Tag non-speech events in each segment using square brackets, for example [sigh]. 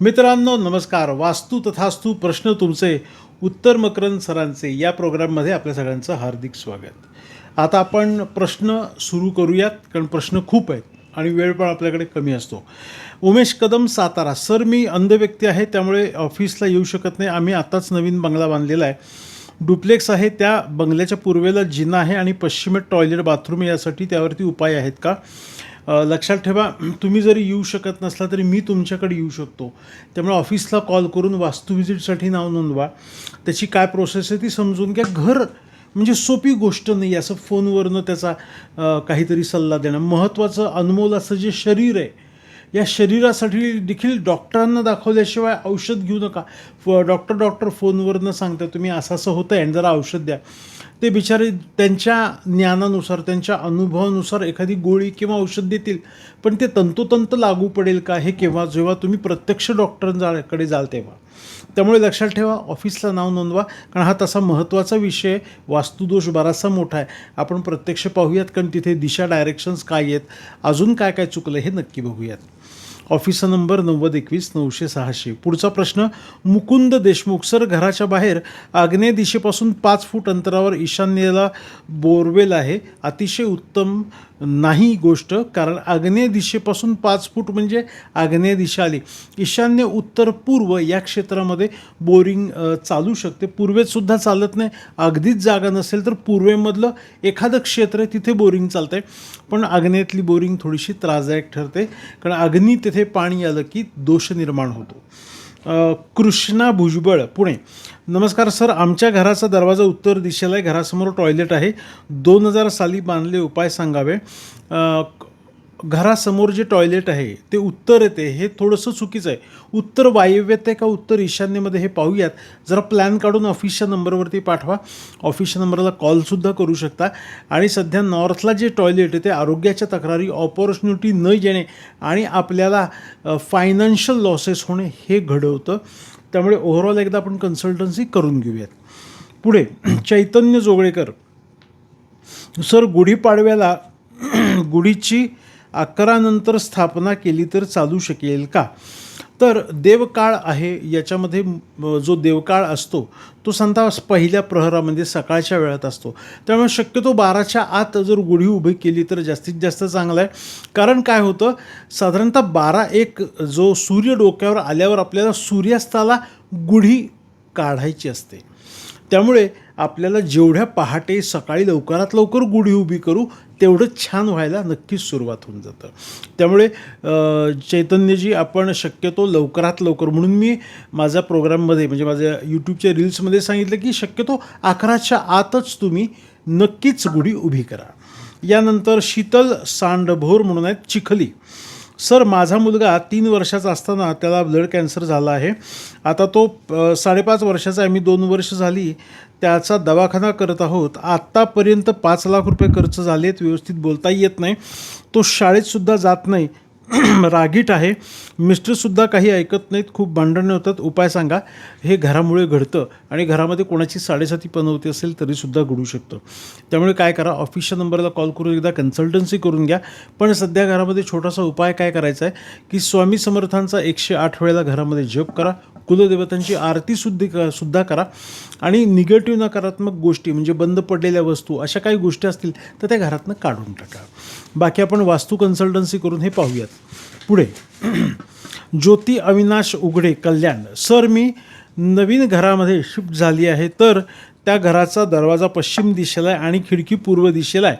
मित्रांनो नमस्कार. वास्तू तथास्तू प्रश्न तुमचे उत्तर मकरंद सरांचे या प्रोग्राममध्ये आपल्या सगळ्यांचं हार्दिक स्वागत. आता आपण प्रश्न सुरू करूयात कारण प्रश्न खूप आहेत आणि वेळ पण आपल्याकडे कमी असतो. उमेश कदम सातारा सर मी अंध व्यक्ती आहे त्यामुळे ऑफिसला येऊ शकत नाही. आम्ही आत्ताच नवीन बंगला बांधलेला आहे. डुप्लेक्स आहे त्या बंगल्याच्या पूर्वेला जिना आहे आणि पश्चिमेत टॉयलेट बाथरूम यासाठी त्यावरती उपाय आहेत का? लक्षात ठेवा तुम्ही जरी येऊ शकत नसला तरी मी तुमच्याकडे येऊ शकतो. त्यामुळे ऑफिसला कॉल करून वास्तू व्हिजिटसाठी नाव नोंदवा. त्याची काय प्रोसेस आहे ती समजून घ्या. घर म्हणजे सोपी गोष्ट नाही असं फोनवरनं त्याचा काहीतरी सल्ला देणं. महत्त्वाचं अनमोल असं जे शरीर आहे या शरीरासाठी देखील डॉक्टरांना दाखवल्याशिवाय औषध घेऊ नका. फ डॉक्टर डॉक्टर फोनवरनं सांगता तुम्ही असं असं होतं आहे आणि जरा औषध द्या. ते बिचारे त्यांच्या ज्ञानानुसार त्यांच्या अनुभवानुसार एखादी गोळी किंवा औषध देतील पण ते तंतोतंत लागू पडेल का हे केव्हा? जेव्हा तुम्ही प्रत्यक्ष डॉक्टरांकडे जाल तेव्हा. त्यामुळे लक्षात ठेवा ऑफिसला नाव नोंदवा कारण हा तसा महत्त्वाचा विषय वास्तुदोष बराचसा मोठा आहे. आपण प्रत्यक्ष पाहूयात कारण तिथे दिशा डायरेक्शन्स काय आहेत? अजून काय काय चुकलं हे नक्की बघूयात. ऑफिसचा नंबर नव्वद एकवीस नऊशे सहाशे. पुढचा प्रश्न मुकुंद देशमुख सर घराच्या बाहेर आग्नेय दिशेपासून पाच फूट अंतरावर ईशान्येला बोरवेल आहे. अतिशय उत्तम नाही गोष्ट कारण आग्नेय दिशेपासून पाच फूट म्हणजे आग्नेय दिशा आली. ईशान्य उत्तर पूर्व या क्षेत्रामध्ये बोरिंग चालू शकते. पूर्वेतसुद्धा चालत नाही. अगदीच जागा नसेल तर पूर्वेमधलं एखादं क्षेत्र आहे तिथे बोरिंग चालतं आहे पण आग्नेयातली बोरिंग थोडीशी त्रासदायक ठरते. कारण अग्नी तिथे पाणी आलं की दोष निर्माण होतो. कृष्णा भुजबळ पुणे. नमस्कार सर. आमच्या घराचा दरवाजा उत्तर दिशेला आहे. घरासमोर टॉयलेट आहे. दोन हजार साली बांधले उपाय सांगावे. घरासमोर जे टॉयलेट आहे ते उत्तर येते हे थोडंसं चुकीचं आहे. उत्तर वायव्यात आहे का उत्तर ईशान्येमध्ये हे पाहूयात. जरा प्लॅन काढून ऑफिसच्या नंबरवरती पाठवा. ऑफिसच्या नंबरला कॉलसुद्धा करू शकता. आणि सध्या नॉर्थला जे टॉयलेट आहे ते आरोग्याच्या तक्रारी ऑपॉर्च्युनिटी न येणे आणि आपल्याला फायनान्शियल लॉसेस होणे हे घडवतं. त्यामुळे ओव्हरऑल एकदा आपण कन्सल्टन्सी करून घेऊयात. पुढे चैतन्य जोगळेकर. सर गुढीपाडव्याला गुढीची अकरानंतर स्थापना केली तर चालू शकेल का? तर देवकाळ आहे याच्यामध्ये जो देवकाळ असतो तो संता पहिल्या प्रहरामध्ये सकाळच्या वेळात असतो. त्यामुळे शक्यतो बाराच्या आत जर गुढी उभी केली तर जास्तीत जास्त चांगलं आहे. कारण काय होतं साधारणतः बारा एक जो सूर्य डोक्यावर आल्यावर आपल्याला सूर्यास्ताला गुढी काढायची असते. त्यामुळे आपल्याला जेवढ्या पहाटे सकाळी लवकरात लवकर गुढी उभी करू तेवढं छान व्हायला नक्कीच सुरुवात होऊन जातं. त्यामुळे चैतन्यजी आपण शक्यतो लवकरात लवकर म्हणून मी माझ्या प्रोग्राममध्ये म्हणजे माझ्या यूट्यूबच्या रील्समध्ये सांगितलं की शक्यतो अकराच्या आतच तुम्ही नक्कीच गुढी उभी करा. यानंतर शीतल सांडभोर म्हणून आहेत चिखली. सर माझा मुलगा तीन वर्षाचा असताना त्याला ब्लड कॅन्सर झाला आहे. आता तो साडेपाच वर्षाचा आहे. मी दोन वर्ष झाली त्याचा दवाखाना करत आहोत. आत्तापर्यंत पाच लाख रुपये खर्च झाले आहेत व्यवस्थित बोलता येत नाही. तो शाळेतसुद्धा जात नाही. [clears throat] रागीट आहे. मिस्टरसुद्धा काही ऐकत नाहीत. खूप भांडणं होतात. उपाय सांगा. हे घरामुळे घडतं आणि घरामध्ये कोणाची साडेसाती पनवती असेल तरीसुद्धा घडू शकतं. त्यामुळे काय करा? ऑफिसच्या नंबरला कॉल करून एकदा कन्सल्टन्सी करून घ्या. पण सध्या घरामध्ये छोटासा उपाय काय करायचा आहे? की स्वामी समर्थांचा एकशे आठ वेळेला घरामध्ये जप करा. कुलदेवतांची आरती सुद्धी सुद्धा करा. आणि निगेटिव्ह नकारात्मक गोष्टी म्हणजे बंद पडलेल्या वस्तू अशा काही गोष्टी असतील तर त्या घरातनं काढून टाका. बाकी आपण वास्तू कन्सल्टन्सी करून हे पाहूयात. पुढे. ज्योती अविनाश उघडे कल्याण. सर मी नवीन घरामध्ये शिफ्ट झाली आहे तर त्या घराचा दरवाजा पश्चिम दिशेला आहे आणि खिडकी पूर्व दिशेला आहे.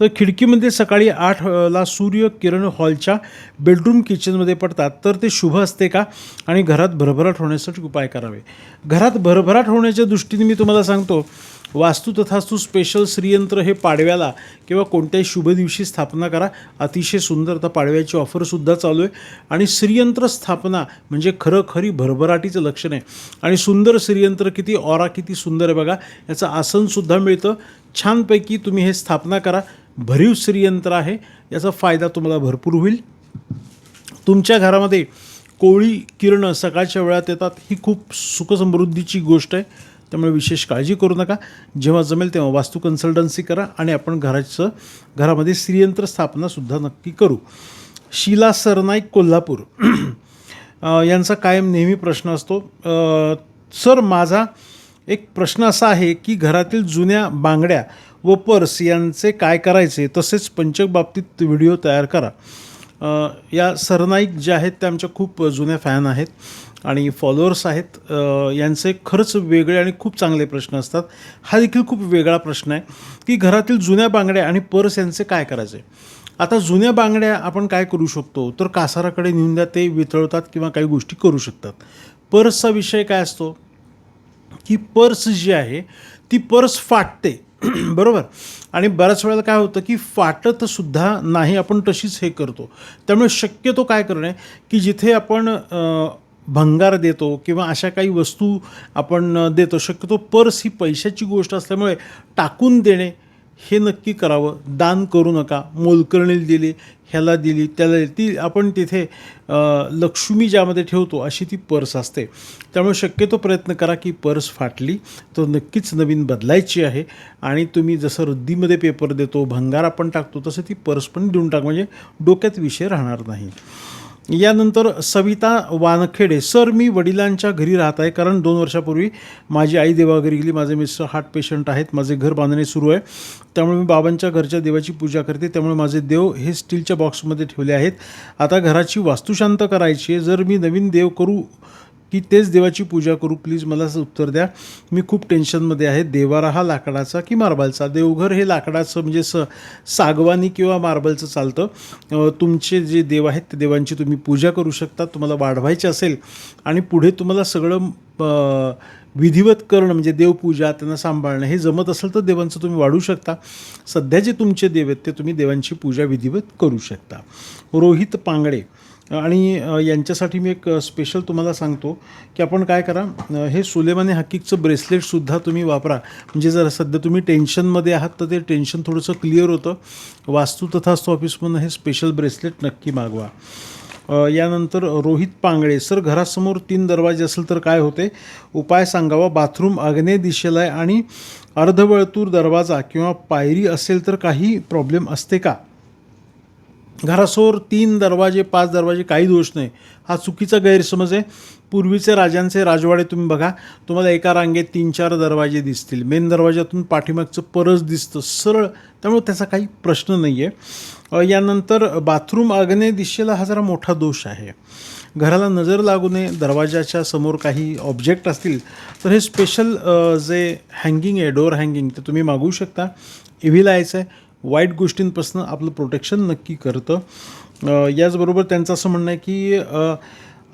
तर खिडकीमध्ये सकाळी आठला सूर्य किरण हॉलच्या बेडरूम किचनमध्ये पडतात. तर ते शुभ असते का? आणि घरात भरभराट होण्यासाठी उपाय करावे. घरात भरभराट होण्याच्या दृष्टीने मी तुम्हाला सांगतो वास्तू तथास्तू स्पेशल श्रीयंत्र हे पाडव्याला किंवा कोणत्याही शुभ दिवशी स्थापना करा. अतिशय सुंदर आता पाडव्याची ऑफरसुद्धा चालू आहे. आणि श्रीयंत्र स्थापना म्हणजे खरं खरी भरभराटीचं लक्षण आहे. आणि सुंदर श्रीयंत्र किती ऑरा किती सुंदर आहे बघा. याचं आसनसुद्धा मिळतं. छानपैकी तुम्ही हे स्थापना करा. भरीव श्रीयंत्र आहे. याचा फायदा तुम्हाला भरपूर होईल. तुमच्या घरामध्ये कोळी किरणं सकाळच्या वेळात येतात ही खूप सुखसमृद्धीची गोष्ट आहे. त्यामुळे विशेष काळजी करू नका. जेव्हा जमेल तेव्हा वास्तू कन्सल्टन्सी करा आणि आपण घराचं घरामध्ये श्रीयंत्र स्थापनासुद्धा नक्की करू. शीला सरनाईक कोल्हापूर. [clears throat] यांचा कायम नेहमी प्रश्न असतो. सर माझा एक प्रश्न असा आहे की घरातील जुन्या बांगड्या व पर्स यांचे काय करायचे? तसेच पंचक बाबतीत व्हिडिओ तयार करा. या सरनाईक ज्या आहेत त्या आमच्या खूप जुन्या फॅन आहेत आणि फॉलोअर्स आहेत. यांचे खरंच वेगळे आणि खूप चांगले प्रश्न असतात. हा देखील खूप वेगळा प्रश्न आहे की घरातील जुन्या बांगड्या आणि पर्स यांचे काय करायचे? आता जुन्या बांगड्या आपण काय करू शकतो? तर कासाराकडे नेऊन द्या ते वितळतात किंवा काही गोष्टी करू शकतात. पर्सचा विषय काय असतो? की पर्स जी आहे ती पर्स फाटते. [clears throat] बरोबर? आणि बऱ्याच वेळेला काय होतं की फाटत सुद्धा नाही आपण तशीच हे करतो. त्यामुळे शक्यतो काय करणे की जिथे आपण भंगार देतो किंवा अशा काही वस्तू आपण देतो शक्यतो पर्स ही पैशाची गोष्ट असल्यामुळे टाकून देणे हे नक्की करावं. दान करू नका. मोलकर्णीला दिली ह्याला दिली त्याला ती आपण तिथे लक्ष्मी ज्यामध्ये ठेवतो अशी ती पर्स असते. त्यामुळे शक्यतो प्रयत्न करा की पर्स फाटली तर नक्कीच नवीन बदलायची आहे. आणि तुम्ही जसं रद्दीमध्ये पेपर देतो भंगार आपण टाकतो तसं ती पर्स पण देऊन टाक. म्हणजे डोक्यात विषय राहणार नाही. यानंतर सविता वानखेडे सर मी वडिलांच्या घरी राहत आहे कारण दोन वर्षापूर्वी माझी आई देवाघरी गेली. माझे मिस्टर हार्ट पेशंट आहेत. माझे घर बांधणे सुरू आहे. त्यामुळे मी बाबांच्या घरच्या देवाची पूजा करते. त्यामुळे माझे देव हे स्टीलच्या बॉक्समध्ये ठेवले आहेत. आता घराची वास्तुशांत करायची आहे. जर मी नवीन देव करू की तेच देवाची पूजा करू प्लीज मला असं उत्तर द्या. मी खूप टेन्शनमध्ये आहे. देवारा हा लाकडाचा की मार्बलचा? देवघर हे लाकडाचं म्हणजे स सागवानी किंवा मार्बलचं चालतं. तुमचे जे देव आहेत ते देवांची तुम्ही पूजा करू शकता तुम्हाला वाढवायचे असेल. आणि पुढे तुम्हाला सगळं विधिवत करणं म्हणजे देवपूजा त्यांना सांभाळणं हे जमत असेल तर देवांचं तुम्ही वाढू शकता. सध्या जे तुमचे देव आहेत ते तुम्ही देवांची पूजा विधिवत करू शकता. रोहित पांगडे आणि यांच्यासाठी मी एक स्पेशल तुम्हाला सांगतो की आपण काय करा हे सुलेमाने हकीकचं ब्रेसलेटसुद्धा तुम्ही वापरा. म्हणजे जर सध्या तुम्ही टेन्शनमध्ये आहात तर ते टेन्शन थोडंसं क्लिअर होतं. वास्तू तथास्तू ऑफिसमधून हे स्पेशल ब्रेसलेट नक्की मागवा. यानंतर रोहित पांगळे सर घरासमोर तीन दरवाजे असेल तर काय होते? उपाय सांगावा. बाथरूम आग्नेय दिशेला आहे आणि अर्धवळतूर दरवाजा किंवा पायरी असेल तर काही प्रॉब्लेम असते का? घरासमोर तीन दरवाजे पाच दरवाजे काही दोष नाही. हा चुकीचा गैरसमज आहे. पूर्वीचे राजांचे राजवाडे तुम्ही बघा. तुम्हाला एका रांगेत तीन चार दरवाजे दिसतील. मेन दरवाजातून पाठीमागचं परस दिसतं. सरळ. त्यामुळे त्याचा काही प्रश्न नाही आहे यानंतर बाथरूम आग्नेय दिशेला हा जरा मोठा दोष आहे. घराला नजर लागू नये. दरवाजाच्या समोर काही ऑब्जेक्ट असतील तर हे स्पेशल जे हँगिंग आहे डोअर हँगिंग ते तुम्ही मागवू शकता. इव्हिल आहे वाईट गोष्टींपासून आपलं प्रोटेक्शन नक्की करतं. याचबरोबर त्यांचं असं म्हणणं आहे की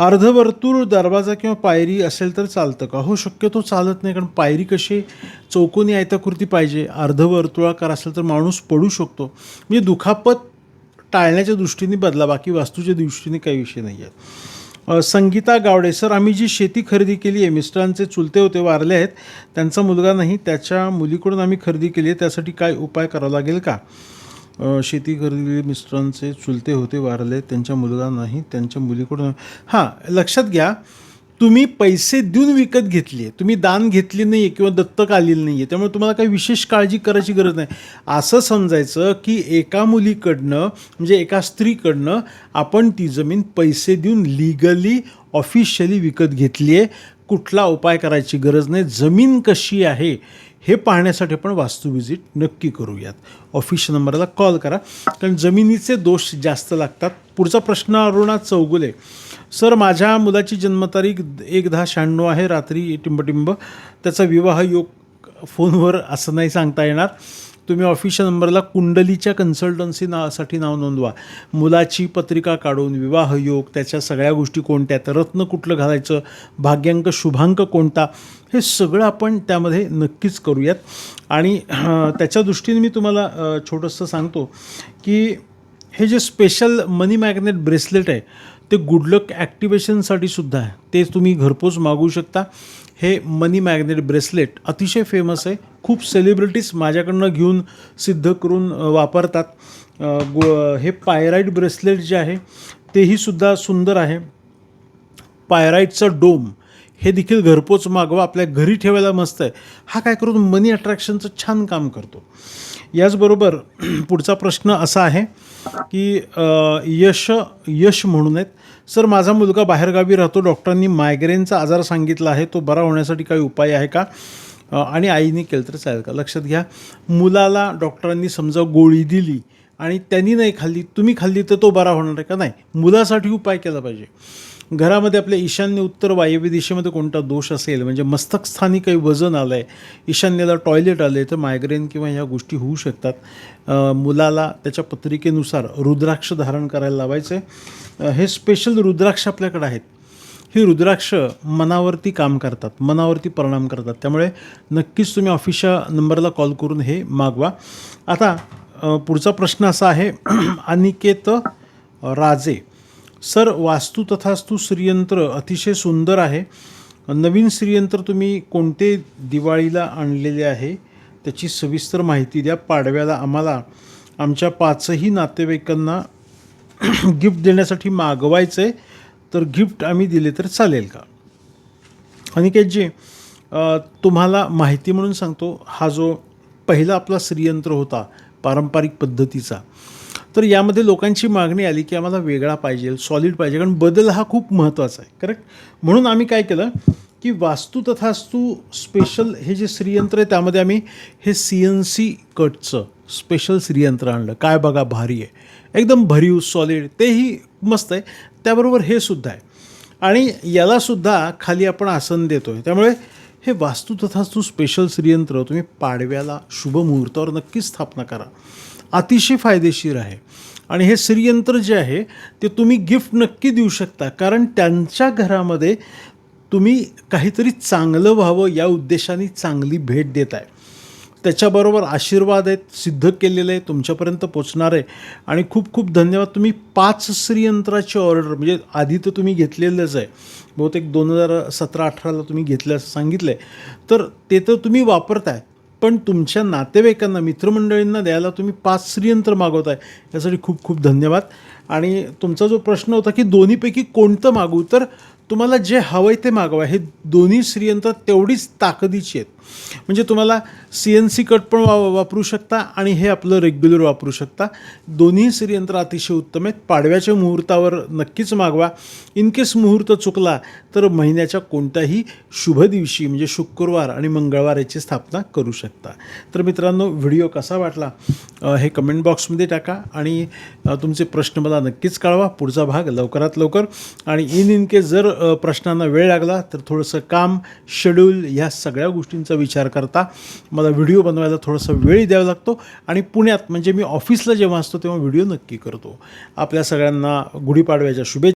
अर्धवर्तुळ दरवाजा किंवा पायरी असेल तर चालतं का? हो शक्यतो चालत नाही कारण पायरी कशी चौकोनी आयताकृती पाहिजे. अर्धवर्तुळाकार असेल तर माणूस पडू शकतो. म्हणजे दुखापत टाळण्याच्या दृष्टीने बदला बाकी वास्तूच्या दृष्टीने काही विषय नाही आहे संगीता गावडे. सर आम्ही जी शेती खरेदी केली आहे मिस्टरांचे चुलते होते वारले आहेत त्यांचा मुलगा नाही त्याच्या मुलीकडून आम्ही खरेदी केली आहे त्यासाठी काय उपाय करावा लागेल का? शेती खरेदी मिस्टरांचे चुलते होते वारले त्यांच्या मुलगा नाही त्यांच्या मुलीकडून. हां लक्षात घ्या तुम्ही पैसे देऊन विकत घेतली आहे तुम्ही दान घेतली नाही आहे किंवा दत्तक आलेली नाही आहे त्यामुळे तुम्हाला काही विशेष काळजी करायची गरज नाही. असं समजायचं की एका मुलीकडनं म्हणजे एका स्त्रीकडनं आपण ती जमीन पैसे देऊन लिगली ऑफिशियली विकत घेतली आहे कुठला उपाय करायची गरज नाही. जमीन कशी आहे हे पाहण्यासाठी आपण वास्तू विजिट नक्की करूयात. ऑफिस नंबरला कॉल करा. कारण जमिनीचे दोष जास्त लागतात. पुढचा प्रश्न अरुणा चौगुले. सर माझ्या मुलाची जन्मतारीख एक दहा शहाण्णव आहे रात्री टिंबटिंब. त्याचा विवाह योग फोनवर असं नाही सांगता येणार. तुम्ही ऑफिशियल नंबरला कुंडलीच्या कन्सल्टन्सी नावासाठी नाव नोंदवा. मुलाची पत्रिका काढून विवाह योग त्याच्या सगळ्या गोष्टी कोणत्या? तर रत्न कुठलं घालायचं? भाग्यांक शुभांक कोणता? हे सगळं आपण त्यामध्ये नक्कीच करूयात. आणि त्याच्या दृष्टीने मी तुम्हाला छोटंसं सांगतो की हे जे स्पेशल मनी मॅग्नेट ब्रेसलेट आहे ते गुडलक ॲक्टिवेशनसाठी सुद्धा आहे. ते तुम्ही घरपोच मागवू शकता. हे मनी मॅग्नेट ब्रेसलेट अतिशय फेमस आहे. खूप सेलिब्रिटीज माझ्याकडनं घेऊन सिद्ध करून वापरतात. गो हे पायराईट ब्रेसलेट जे आहे तेही सुद्धा सुंदर आहे. पायराईटचं डोम हे देखील घरपोच मागवा. आपल्या घरी ठेवायला मस्त आहे. हा काय करून मनी अट्रॅक्शनचं छान काम करतो. याचबरोबर [clears throat] पुढचा प्रश्न असा आहे की यश यश म्हणून आहेत. सर माझा मुलगा बाहेरगावी राहतो. डॉक्टरांनी मायग्रेनचा आजार सांगितला आहे. तो बरा होण्यासाठी काही उपाय आहे का? आणि आईने केलं तर चालेल का? लक्षात घ्या मुलाला डॉक्टरांनी समजा गोळी दिली आणि त्यांनी नाही खाल्ली तुम्ही खाल्ली तर तो बरा होणार आहे का? नाही. मुलासाठी उपाय केला पाहिजे. घरामध्ये आपल्या ईशान्य उत्तर वायव्य दिशेमध्ये कोणता दोष असेल म्हणजे मस्तकस्थानी काही वजन आलं आहे ईशान्येला टॉयलेट आलं आहे तर मायग्रेन किंवा ह्या गोष्टी होऊ शकतात. मुलाला त्याच्या पत्रिकेनुसार रुद्राक्ष धारण करायला लावायचं आहे हे स्पेशल रुद्राक्ष आपल्याकडे आहेत. ही रुद्राक्ष मनावरती काम करतात मनावरती परिणाम करतात. त्यामुळे नक्कीच तुम्ही ऑफिसच्या नंबरला कॉल करून हे मागवा. आता पुढचा प्रश्न असा आहे [clears throat] अनिकेत राजे. सर वास्तू तथास्तू श्रीयंत्र अतिशय सुंदर आहे. नवीन श्रीयंत्र तुम्ही कोणते दिवाळीला आणलेले आहे त्याची सविस्तर माहिती द्या. पाडव्याला आम्हाला आमच्या पाचही नातेवाईकांना [clears throat] गिफ्ट देण्यासाठी मागवायचं आहे तर गिफ्ट आम्ही दिले तर चालेल का? अनिकेतजी तुम्हाला माहिती म्हणून सांगतो हा जो पहिला आपला श्रीयंत्र होता पारंपरिक पद्धतीचा तर यामध्ये लोकांची मागणी आली की आम्हाला वेगळा पाहिजे सॉलिड पाहिजे कारण बदल हा खूप महत्त्वाचा आहे करेक्ट म्हणून आम्ही काय केलं की वास्तू तथास्तू स्पेशल हे जे श्रीयंत्र आहे त्यामध्ये आम्ही हे सी एन सी कटचं स्पेशल श्रीयंत्र आणलं. काय बघा भारी आहे. एकदम भरीव सॉलिड तेही मस्त आहे. त्याबरोबर हे सुद्धा आहे. आणि यालासुद्धा खाली आपण आसन देतो आहे त्यामुळे हे वास्तू तथास्तू स्पेशल श्रीयंत्र तुम्ही पाडव्याला शुभ मुहूर्तावर नक्कीच स्थापना करा. अतिशय फायदेशीर आहे. आणि हे श्रीयंत्र जे आहे ते तुम्ही गिफ्ट नक्की देऊ शकता. कारण त्यांच्या घरामध्ये तुम्ही काहीतरी चांगलं व्हावं या उद्देशाने चांगली भेट देत आहे. त्याच्याबरोबर आशीर्वाद आहेत सिद्ध केलेले आहे तुमच्यापर्यंत पोचणार आहे. आणि खूप खूप धन्यवाद. तुम्ही पाच श्रीयंत्राची ऑर्डर म्हणजे आधी तर तुम्ही घेतलेलंच आहे. बहुतेक दोन हजार सतरा अठराला तुम्ही घेतल्या सांगितलं आहे तर ते तर तुम्ही वापरताय. पण तुमच्या नातेवाईकांना मित्रमंडळींना द्यायला तुम्ही पाच श्रीयंत्र मागवताय यासाठी खूप खूप धन्यवाद. आणि तुमचा जो प्रश्न होता की दोन्हीपैकी कोणतं मागू तर तुम्हाला जे हवं आहे ते मागवा. हे दोन्ही श्रीयंत्र तेवढीच ताकदीची आहेत. म्हणजे तुम्हाला सी एन सी कट पण वा वापरू शकता आणि हे आपलं रेग्युलर वापरू शकता. दोन्ही श्रीयंत्र अतिशय उत्तम आहेत. पाडव्याच्या मुहूर्तावर नक्कीच मागवा. इन केस मुहूर्त चुकला तर महिन्याच्या कोणत्याही शुभ दिवशी म्हणजे शुक्रवार आणि मंगळवार याची स्थापना करू शकता. तर मित्रांनो व्हिडिओ कसा वाटला हे कमेंट बॉक्समध्ये टाका आणि तुमचे प्रश्न मला नक्कीच कळवा. पुढचा भाग लवकरात लवकर. आणि इन इन केस जर प्रश्नांना वेळ लागला तर थोडंसं काम शेड्यूल ह्या सगळ्या गोष्टींचा विचार करता. मला व्हिडिओ बनवायला थोडासा वेळ द्यावा लागतो आणि पुण्यात म्हणजे मी ऑफिसला जेव्हा असतो तेव्हा व्हिडिओ नक्की करतो. आपल्या सगळ्यांना गुढीपाडव्याच्या शुभेच्छा.